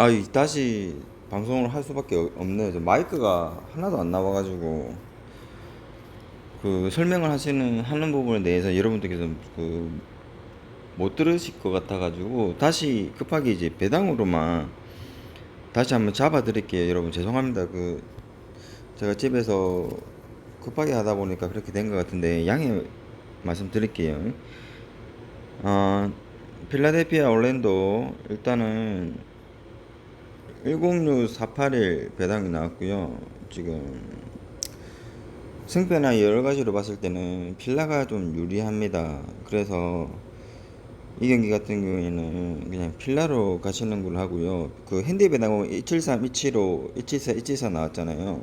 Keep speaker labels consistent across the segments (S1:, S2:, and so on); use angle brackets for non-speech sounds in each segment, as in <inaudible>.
S1: 아, 이- 다시 방송을 할 수밖에 없- 없네요. 저 마이크가 하나도 안 나와가지고 그 설명을 하시는 하는 부분에 대해서 여러분들께서 그못 들으실 것 같아가지고 다시 급하게 이제 배당으로만 다시 한번 잡아드릴게요. 여러분 죄송합니다. 그 제가 집에서 급하게 하다 보니까 그렇게 된 것 같은데 양해 말씀드릴게요. 어, 필라델피아 올랜도 일단은 106481 배당이 나왔고요. 지금 승패나 여러 가지로 봤을 때는 필라가 좀 유리합니다. 그래서 이 경기 같은 경우에는 그냥 필라로 가시는 걸로 하고요. 그 핸디 배당 보면 173, 175, 174, 174 나왔잖아요.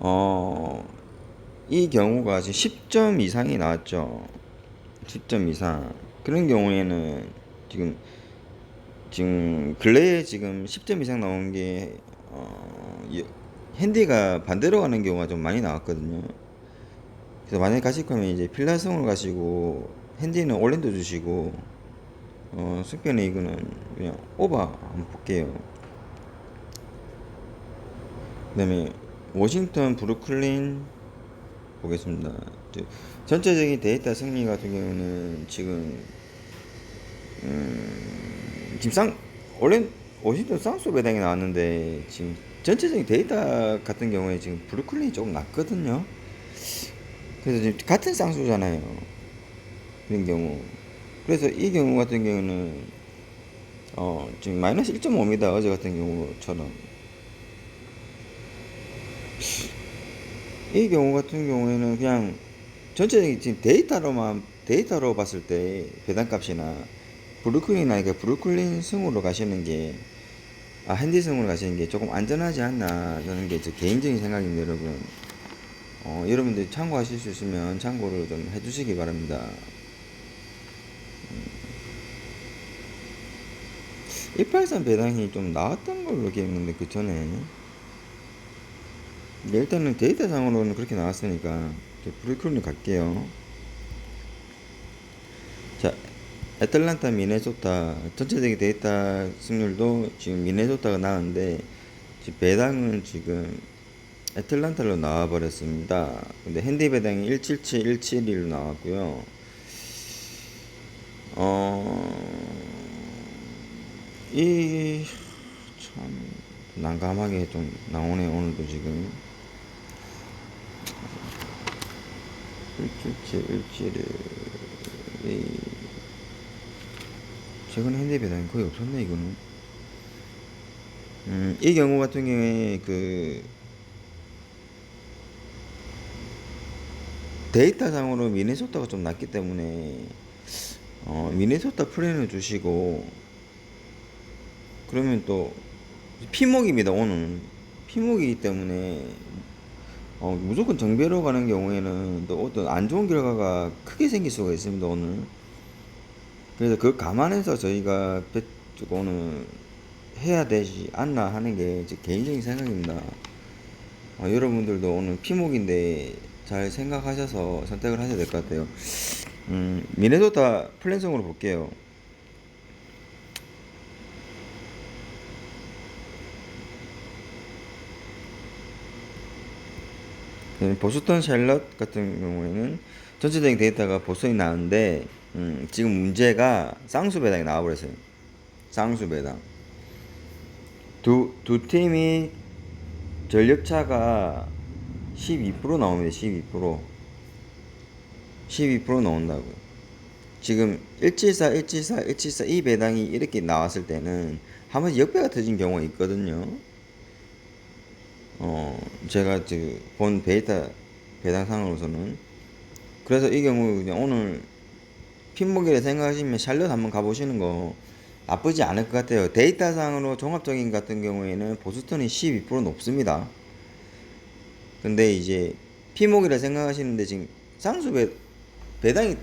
S1: 어, 이 경우가 지금 10점 이상이 나왔죠. 10점 이상. 그런 경우에는 지금 지금 근래에 지금 10점 이상 나온 게 어, 이- 핸디가 반대로 가는 경우가 좀 많이 나왔거든요. 그래서 만약에 가실 거면 이제 필라성을 가시고 핸디는 올랜도 주시고 어, 숙변의 이거는 그냥 오버 한번 볼게요. 그 다음에 워싱턴 브루클린 보겠습니다. 전체적인 데이터 승리 같은 경우는 지금 음, 지금 쌍 원래 워싱턴 쌍수 배당이 나왔는데 지금 전체적인 데이터 같은 경우에 지금 브루클린이 조금 낮거든요. 그래서 지금 같은 쌍수잖아요. 그런 경우. 그래서 이 경우 같은 경우는 어 지금 마이너스 1.5입니다. 어제 같은 경우처럼. 이 경우 같은 경우에는 그냥 전체적인 지금 데이터로만 데이터로 봤을 때 배당값이나 브루클린 아니까 브루클린 승으로 가시는 게 아, 핸디 승으로 가시는 게 조금 안전하지 않나 저는 게 제 개인적인 생각입니다, 여러분. 어, 여러분들 참고하실 수 있으면 참고를 좀 해주시기 바랍니다. 음. 183 배당이 좀 나왔던 걸로 기억했는데 그 전에 네, 일단은 데이터상으로는 그렇게 나왔으니까 브루클린 갈게요. 자, 애틀란타, 미네소타 전체적인 데이터 승률도 지금 미네소타가 나왔는데 지금 배당은 지금 애틀란타로 나와 버렸습니다. 근데 핸디 배당이 177, 171로 나왔고요. 어, 이, 참, 난감하게 좀 나오네, 오늘도 지금. 177, 171, 이, 최근에 핸디 배당이 거의 없었네, 이거는. 음, 이 경우 같은 경우에 그, 데이터상으로 미네소타가 좀 낮기 때문에 어, 미네소타 플랜을 주시고 그러면 또 피목입니다 오늘 피목이기 때문에 어, 무조건 정배로 가는 경우에는 또 어떤 안 좋은 결과가 크게 생길 수가 있습니다 오늘 그래서 그 감안해서 저희가 배- 오늘 해야 되지 않나 하는 게 제 개인적인 생각입니다 어, 여러분들도 오늘 피목인데 잘 생각하셔서 선택을 하셔야 될 것 같아요. 음, 미네소타 플랜성으로 볼게요. 네, 보스턴 샬럿 같은 경우에는 전체적인 데이터가 보스턴이 나오는데 음, 지금 문제가 쌍수 배당이 나와버렸어요. 쌍수 배당. 두, 두 팀이 전력 차가 12% 나옵니다. 12%. 12% 나온다고요. 지금 174, 174, 174 이 배당이 이렇게 나왔을 때는 한 번씩 역배가 터진 경우가 있거든요. 어, 제가 지금 본 데이터 배당상으로서는 그래서 이 경우 그냥 오늘 핀목이라 생각하시면 샬럿 한번 가보시는 거 나쁘지 않을 것 같아요. 데이터상으로 종합적인 같은 경우에는 보스턴이 12% 높습니다. 근데 이제 피목이라 생각하시는데 지금 쌍수 배, 배당이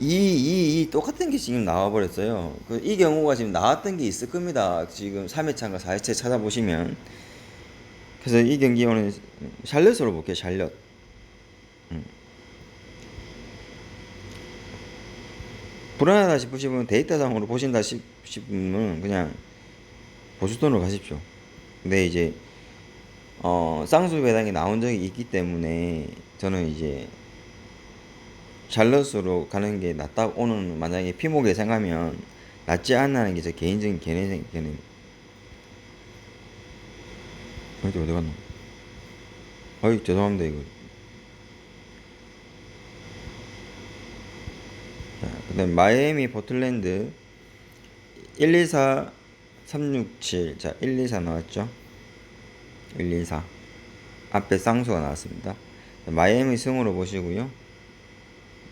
S1: 2, 2, 2 똑같은 게 지금 나와버렸어요. 그 이 경우가 지금 나왔던 게 있을 겁니다. 지금 3회차인가 4회차 찾아보시면. 그래서 이 경기 오늘 샬럿으로 볼게요, 샬럿. 음. 불안하다 싶으시면 데이터상으로 보신다 싶- 싶으면 그냥 보수돈으로 가십시오. 근데 이제 어, 쌍수 배당이 나온 적이 있기 때문에 저는 이제 샬럿으로 가는 게 낫다. 오늘 만약에 피목에 생각하면 낫지 않나는 게 제 개인적인 견해 견해. 어디 어디 갔나? 어이 죄송합니다 이거. 그다음 마이애미 포틀랜드 124 367. 자, 124 나왔죠? 124. 앞에 쌍수가 나왔습니다. 마이애미 승으로 보시고요.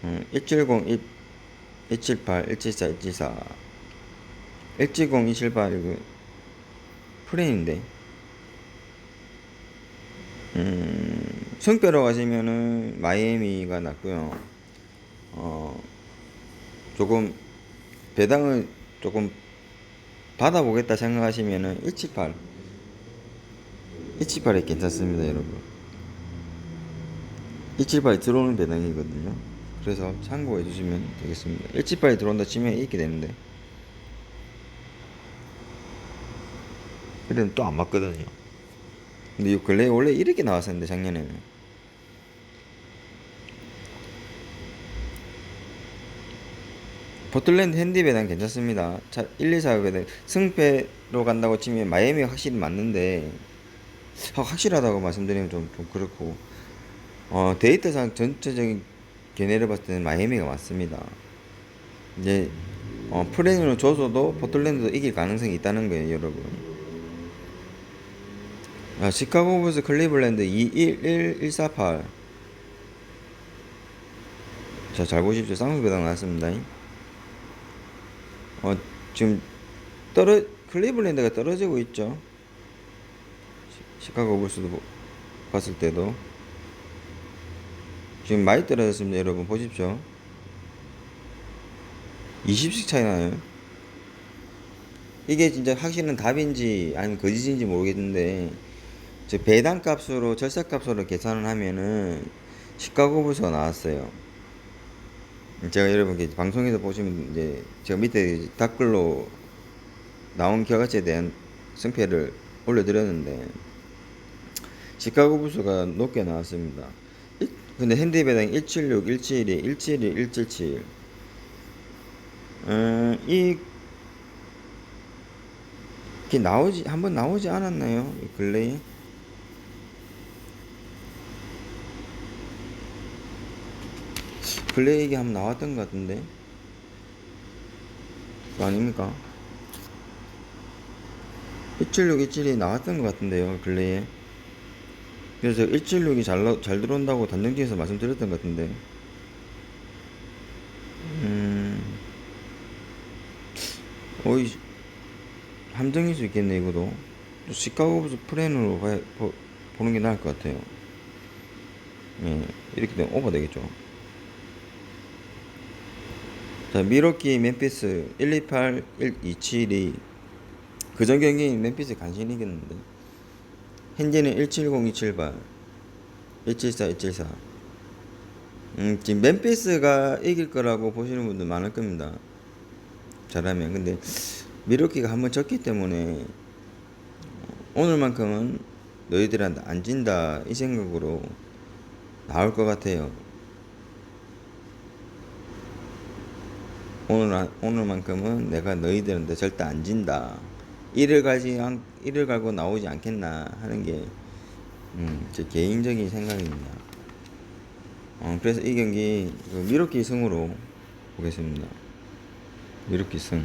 S1: 음, 170, 1, 178, 174, 174. 170, 278, 이거 프레임인데. 음, 승배로 가시면은 마이애미가 낫고요. 어, 조금 배당을 조금 받아보겠다 생각하시면은 178 178이 괜찮습니다 여러분. 178이 들어오는 배당이거든요. 그래서 참고해 주시면 되겠습니다. 178이 들어온다 치면 이렇게 되는데. 이래는 또안 맞거든요. 근데 이 근래 원래 이렇게 나왔었는데 작년에는 포틀랜드 핸디 배당 괜찮습니다. 자, 1, 2, 4 배당 승패로 간다고 치면 마이애미가 확실히 맞는데 아, 확실하다고 말씀드리면 좀, 좀 그렇고 어, 데이터상 전체적인 견해를 봤을 때는 마이애미가 맞습니다. 이제 어, 프레임으로 줘서도 포틀랜드도 이길 가능성이 있다는 거예요, 여러분. 아, 시카고 불스 클리블랜드 211148 자, 잘 보십시오. 쌍수 배당 나왔습니다. 어, 지금 떨어 클리블랜드가 떨어지고 있죠. 시, 시카고 불스도 보- 봤을 때도 지금 많이 떨어졌습니다. 여러분 보십시오. 20씩 차이 나요. 이게 진짜 확실한 답인지 아니면 거짓인지 모르겠는데 저 배당 값으로 절사 값으로 계산을 하면은 시카고 불스가 나왔어요. 제가 여러분께 방송에서 보시면 이제 제가 밑에 댓글로 나온 결과치에 대한 승패를 올려드렸는데 시카고 부스가 높게 나왔습니다. 일- 근데 핸디 배당 176, 172, 172, 177. 음, 이 이게 나오지 한 번 나오지 않았나요? 이 근래에? 이게 한번 나왔던 것 같은데? 그거 아닙니까? 176, 172 나왔던 것 같은데요 근래에. 그래서 176이 잘, 나- 잘 들어온다고 단정지에서 말씀드렸던 것 같은데. 음. 어이 함정일 수 있겠네 이거도. 또 시카고 부스 프렌으로 봐, 보, 보는 게 나을 것 같아요. 예 이렇게 되면 오버 되겠죠 자, 미러키 멤피스 128 1272 그전 경기 멤피스 간신히 이겼는데? 현재는 170 278 174 174 음, 지금 멤피스가 이길 거라고 보시는 분들 많을 겁니다. 잘하면. 근데 미러키가 한번 졌기 때문에 오늘만큼은 너희들한테 안 진다 이 생각으로 나올 것 같아요 오늘 오늘만큼은 내가 너희들한테 절대 안 진다. 이를 갈지 않, 이를 갈고 나오지 않겠나 하는 게 음, 제 개인적인 생각입니다. 어, 그래서 이 경기 그 미러키 승으로 보겠습니다. 미러키 승.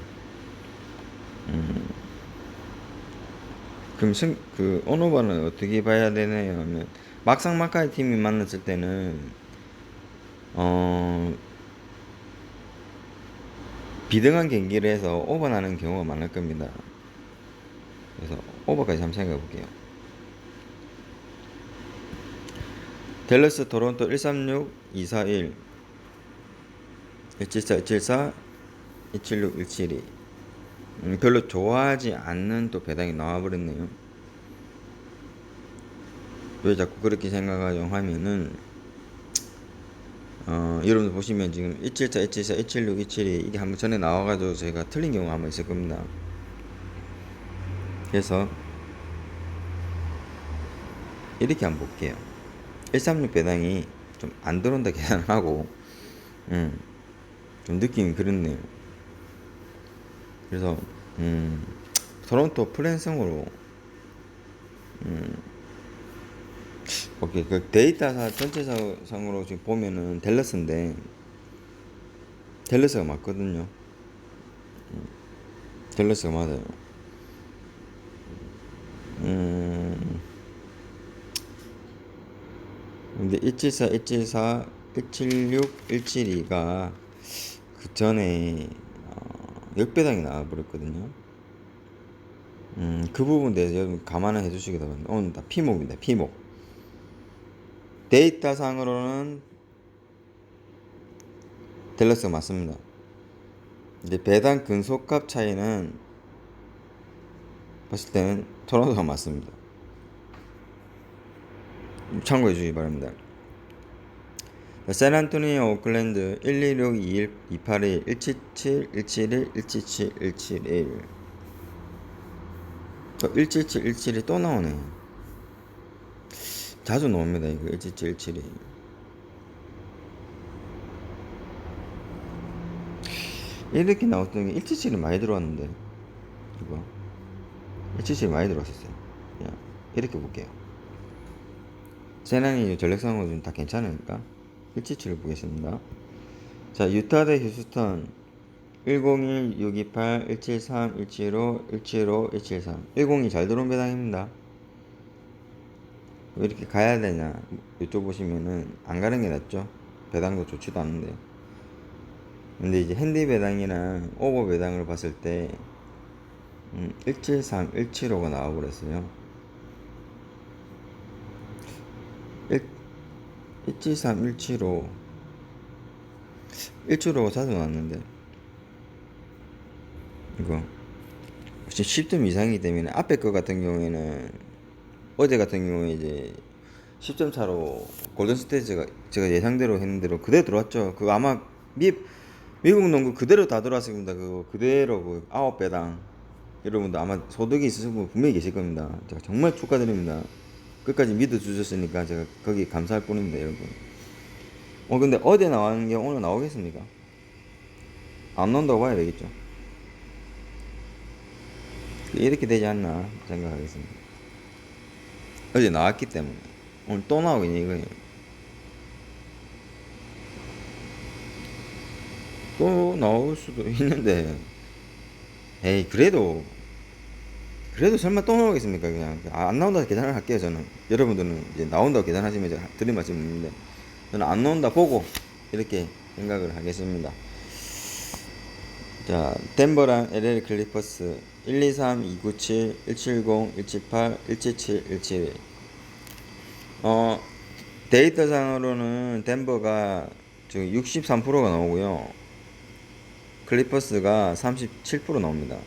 S1: 음, 그럼 승, 그 오노바는 어떻게 봐야 되나요? 막상 막하의 팀이 만났을 때는 어 비등한 경기를 해서 오버나는 경우가 많을 겁니다. 그래서 오버까지 한번 생각해 볼게요. 델러스 토론토 136 241 174 174 276 172 음, 별로 좋아하지 않는 또 배당이 나와버렸네요. 왜 자꾸 그렇게 생각하죠 하면은 어, 여러분들 보시면 지금 174, 174, 176, 172 이게 한번 전에 나와가지고 제가 틀린 경우가 한번 있을 겁니다. 그래서 이렇게 한번 볼게요. 136 배당이 좀 안 들어온다 계산하고, 음, 좀 느낌이 그렇네요. 그래서, 음, 토론토 플랜성으로, 음, 오케이. 그 데이터사 전체상으로 지금 보면은 델러스인데, 델러스가 맞거든요. 음, 델러스가 맞아요. 음, 근데 174, 174, 176, 172가 그 전에 어, 역배당이 나와버렸거든요. 음, 그 부분 대해서 여러분 감안을 해주시기 바랍니다. 오늘 다 피목입니다. 피목. 데이터상으로는 델러스가 맞습니다. 이제 배당 근속값 차이는 봤을 때는 토론토가 맞습니다. 참고해 주시기 바랍니다. 샌안토니오 오클랜드 126 21 281 177 171 177 171 177 171이 또 나오네. 자주 나옵니다. 이거 177 171이. 이렇게 나왔던 게 177이 많이 들어왔는데 이거 177이 많이 들어왔었어요. 야, 이렇게 볼게요. 세난이 전력상으로 좀 다 괜찮으니까 177을 보겠습니다. 자, 유타 대 휴스턴 101, 628, 173, 175, 175, 173 102 잘 들어온 배당입니다. 왜 이렇게 가야 되냐 여쭤보시면은 안 가는 게 낫죠. 배당도 좋지도 않은데. 근데 이제 핸디 배당이랑 오버 배당을 봤을 때 음, 173, 175가 나와버렸어요. 1, 173, 175 175가 자주 나왔는데 이거 혹시 10점 이상이기 때문에 앞에 거 같은 경우에는 어제 같은 경우에 이제 10점 차로 골든 스테이지가 제가 예상대로 했는 대로 그대로 들어왔죠. 그거 아마 미 미국 농구 그대로 다 들어왔습니다. 그거 그대로 그 아홉 배당 여러분도 아마 소득이 있으신 분 분명히 계실 겁니다. 제가 정말 축하드립니다. 끝까지 믿어 주셨으니까 제가 거기 감사할 뿐입니다, 여러분. 어 근데 어제 나왔는 게 오늘 나오겠습니까? 안 나온다고 봐야 되겠죠. 이렇게 되지 않나 생각하겠습니다. 어제 나왔기 때문에. 오늘 또 나오겠니 이거예요. 또 나올 수도 있는데. 에이 그래도 그래도 설마 또 나오겠습니까 그냥. 아, 안 나온다 계산을 할게요 저는. 여러분들은 이제 나온다고 계산하시면 제가 드린 말씀 있는데 저는 안 나온다 보고 이렇게 생각을 하겠습니다 자 덴버랑 LA 클리퍼스 123 297 170 178 177 171 어 데이터상으로는 덴버가 지금 63%가 나오고요 클리퍼스가 37% 나옵니다.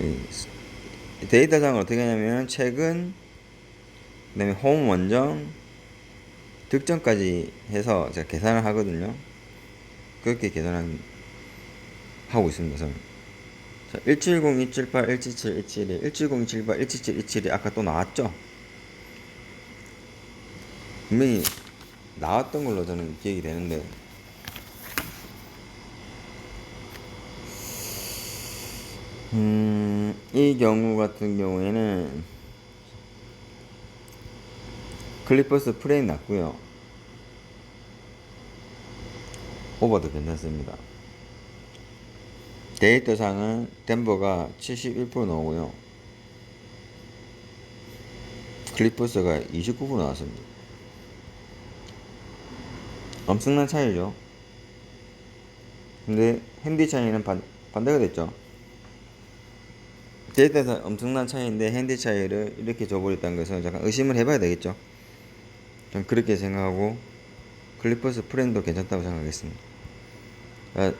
S1: 이 데이터상을 어떻게 하냐면 최근 그다음에 홈 원정 득점까지 해서 제가 계산을 하거든요. 그렇게 계산을 하고 있습니다. 저는. 자, 170, 278, 177, 171, 170, 278, 177, 171 아까 또 나왔죠? 분명히 나왔던 걸로 저는 기억이 되는데 음, 이 경우 같은 경우에는 클리퍼스 프레임 났고요. 오버도 괜찮습니다. 데이터상은 덴버가 71% 나오고요. 클리퍼스가 29% 나왔습니다. 엄청난 차이죠. 근데 핸디 차이는 반, 반대가 됐죠. 데이터에서 엄청난 차이인데 핸디 차이를 이렇게 줘버렸다는 것은 약간 의심을 해봐야 되겠죠. 전 그렇게 생각하고 클리퍼스 프렌도 괜찮다고 생각하겠습니다. 아,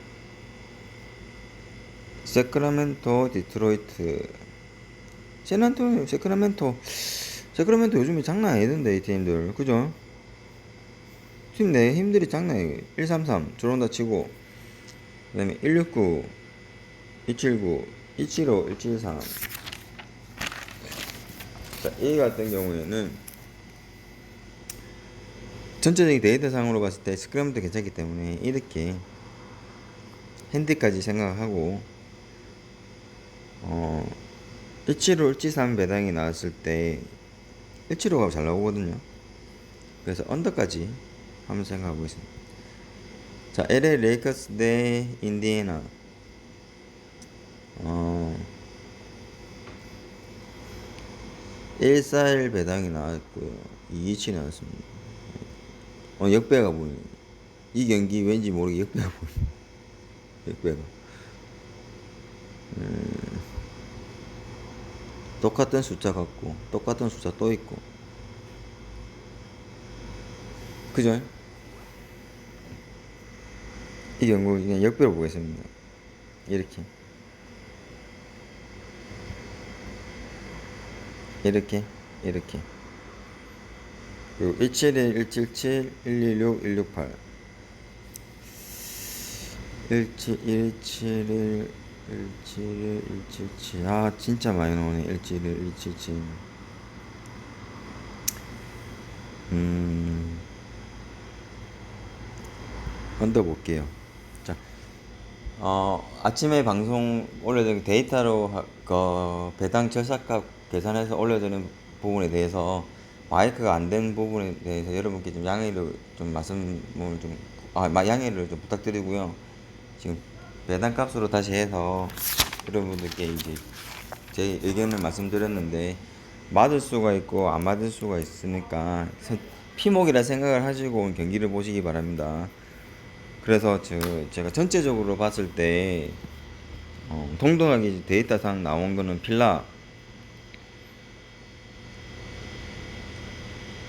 S1: 세크라멘토, 디트로이트, 세난토, 세크라멘토, 세크라멘토 요즘에 장난 아니던데 이 팀들, 그죠? 지금 내 힘들이 장난이에요. 133 들어온다 치고 그 다음에 169 279 275 173 자, A 같은 경우에는 전체적인 데이터상으로 봤을 때 스크램도 괜찮기 때문에 이렇게 핸디까지 생각하고 어 175, 173 배당이 나왔을 때 175가 잘 나오거든요. 그래서 언더까지 한번 생각하고 있습니다. 자, LA 레이커스 대 인디애나. 어, 141 배당이 나왔고요. 227 나왔습니다. 어, 역배가 보이네. 이 경기 왠지 모르게 역배가 보이네. <laughs> 역배가. 음, 똑같은 숫자 같고, 똑같은 숫자 또 있고. 그죠? 이 경우 그냥 역배로 보겠습니다. 이렇게. 이렇게, 이렇게. 그리고 171, 177, 116, 168. 171, 171, 171, 177. 아, 진짜 많이 나오네. 171, 177. 음. 언더 볼게요. 자, 어, 아침에 방송 올려드린 데이터로 하- 그 배당 절삭값 계산해서 올려드리는 부분에 대해서 마이크가 안 된 부분에 대해서 여러분께 좀 양해를 좀 말씀을 좀, 아, 마- 양해를 좀 부탁드리고요. 지금 배당 값으로 다시 해서 여러분들께 이제 제 의견을 말씀드렸는데 맞을 수가 있고 안 맞을 수가 있으니까 선- 피목이라 생각을 하시고 온 경기를 보시기 바랍니다. 그래서 저 제가 전체적으로 봤을 때 어, 동등하게 데이터상 나온 거는 필라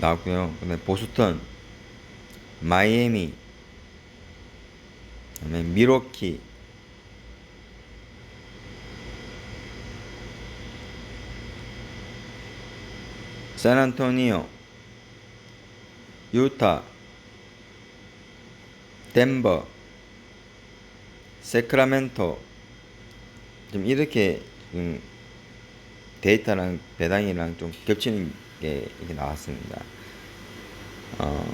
S1: 나왔고요. 근데 보스턴, 마이애미, 그다음에 미러키, 샌안토니오, 유타, 덴버, 세크라멘토 좀 이렇게 좀 데이터랑 배당이랑 좀 겹치는 게 이게 나왔습니다. 어,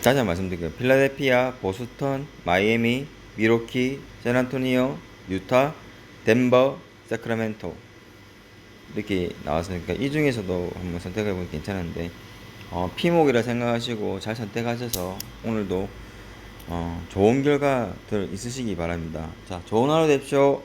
S1: 한번 말씀드릴게요. 필라델피아, 보스턴, 마이애미, 미로키, 샌안토니오, 유타, 덴버, 세크라멘토 이렇게 나왔으니까 이 중에서도 한번 선택해 보면 괜찮은데 어, 피목이라 생각하시고 잘 선택하셔서 오늘도 어, 좋은 결과들 있으시기 바랍니다. 자, 좋은 하루 되십시오.